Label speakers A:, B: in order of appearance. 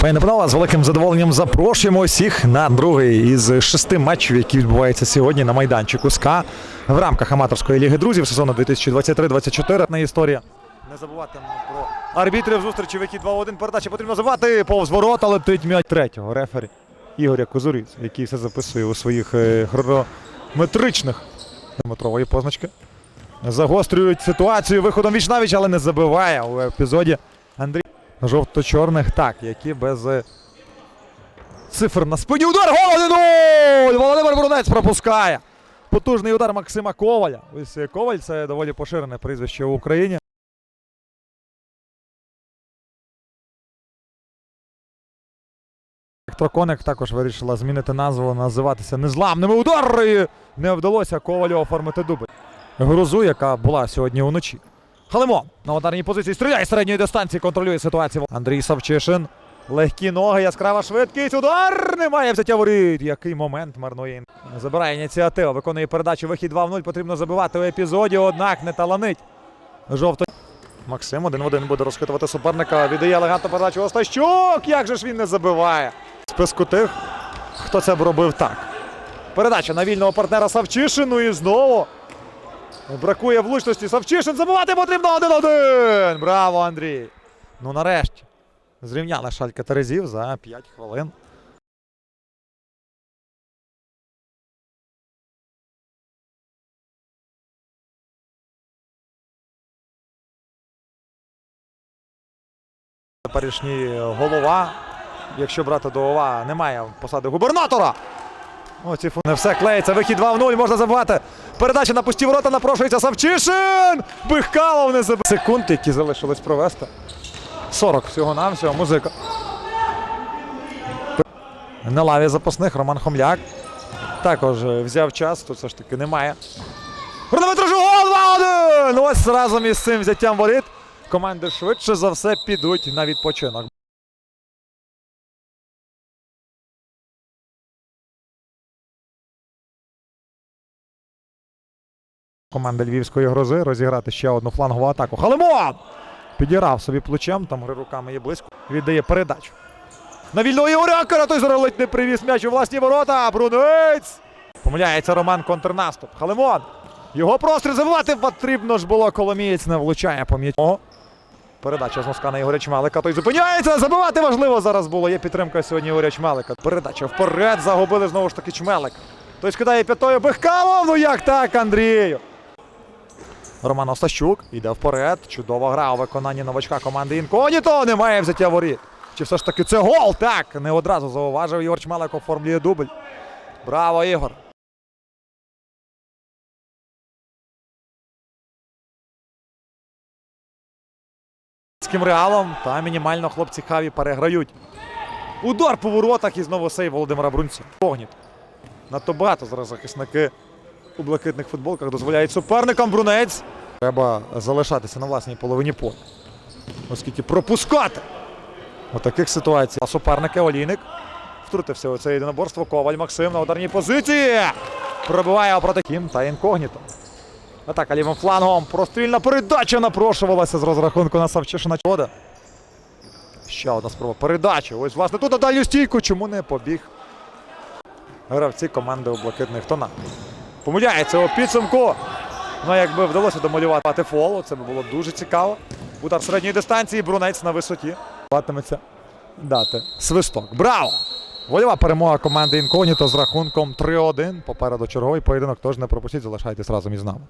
A: Пане панове, з великим задоволенням запрошуємо усіх на другий із шести матчів, які відбуваються сьогодні на майданчику СКА в рамках аматорської ліги друзів сезону 2023-2024. На історія. Не забуватимемо про арбітрів зустрічі, в які 2-1 передачі потрібно забивати. Повз ворота летить м'яч третього рефері Ігоря Козуріць, який все записує у своїх е, хронометричних метрової позначки. Загострюють ситуацію виходом віч навіч, але не забиває у епізоді Андрій жовто-чорних, так, які без е, цифр на спині. Удар! Гол 1-0! Володимир Брунець пропускає. Потужний удар Максима Коваля. Ось е, Коваль це доволі поширене прізвище в Україні. Електроконик також вирішила змінити назву, називатися незламними удари. Не вдалося Ковалю оформити дубль. Грозу, яка була сьогодні уночі. Халимо на ударній позиції стріляє з середньої дистанції, контролює ситуацію. Андрій Савчишин. Легкі ноги, яскрава швидкість. Удар! Немає взяття воріт. Який момент марнує. Забирає ініціативу, виконує передачу. Вихід 2 в 0. Потрібно забивати у епізоді, однак не таланить. Жовто. Максим один в один буде розхитувати суперника. Віддає елегантну передачу Остащук. Як же ж він не забиває? Списку тих, хто це б робив так. Передача на вільного партнера Савчишину і знову. Бракує влучності. Савчишин забивати потрібно 1-1. Браво, Андрій. Ну нарешті. Зрівняли Шалька Терезів за 5 хвилин. Теперішній голова, якщо брати до ова, немає посади губернатора. Оці. Не все клеїться. Вихід 2 в 0. Можна забивати. Передача на пусті ворота напрошується Савчишин. Бихкалов не забив. Секунд, які залишились провести. 40 всього-навсього. Музика. На лаві запасних Роман Хомляк. Також взяв час, тут все ж таки немає. Хронометраж гол 2-1! Ось разом із цим взяттям воріт. Команди швидше за все підуть на відпочинок. Команда львівської грози розіграти ще одну флангову атаку. Халимон! Підірав собі плечем, там гри руками є близько. Віддає передачу. На вільного Ігорякара, той ледь не привіз м'яч у власні ворота. Брунець! Помиляється Роман контрнаступ. Халимон! Його простріл забивати потрібно ж було. Коломієць не влучає по м'ячу. Передача з носка на Ігоря Чмалика. Той зупиняється. Забивати важливо зараз було. Є підтримка сьогодні Ігоря Чмалика. Передача вперед. Загубили знову ж таки Чмелик. Той скидає п'ятою Бехкалов. Ну як так, Андрію? Роман Остащук йде вперед. Чудова гра у виконанні новачка команди Інкогніто. Немає взяття воріт. Чи все ж таки це гол? Так, не одразу зауважив. Ігор Чмелик оформлює дубль. Браво, Ігор! Реалом та мінімально хлопці хаві переграють. Удар по воротах і знову сейв Володимира Брунця. Огніт. Надто багато зараз захисники у блакитних футболках дозволяють суперникам Брунець. Треба залишатися на власній половині поля. Оскільки пропускати у таких ситуаціях. А суперники Олійник втрутився у це єдиноборство. Коваль Максим на ударній позиції. Пробиває проти Кім та інкогніто. Атака лівим флангом. Прострільна передача напрошувалася з розрахунку на Савчишина. Шкода. Ще одна спроба передачі. Ось, власне, тут на дальню стійку. Чому не побіг? Гравці команди у блакитних тонах. Помиляється у підсумку. Ну, якби вдалося домалювати фолу, це б було дуже цікаво. Удар середньої дистанції, Брунець на висоті. Батиметься дати свисток. Браво! Вольова перемога команди Інкогніто з рахунком 3-1. Попереду черговий поєдинок. Тож не пропустіть, залишайтесь разом із нами.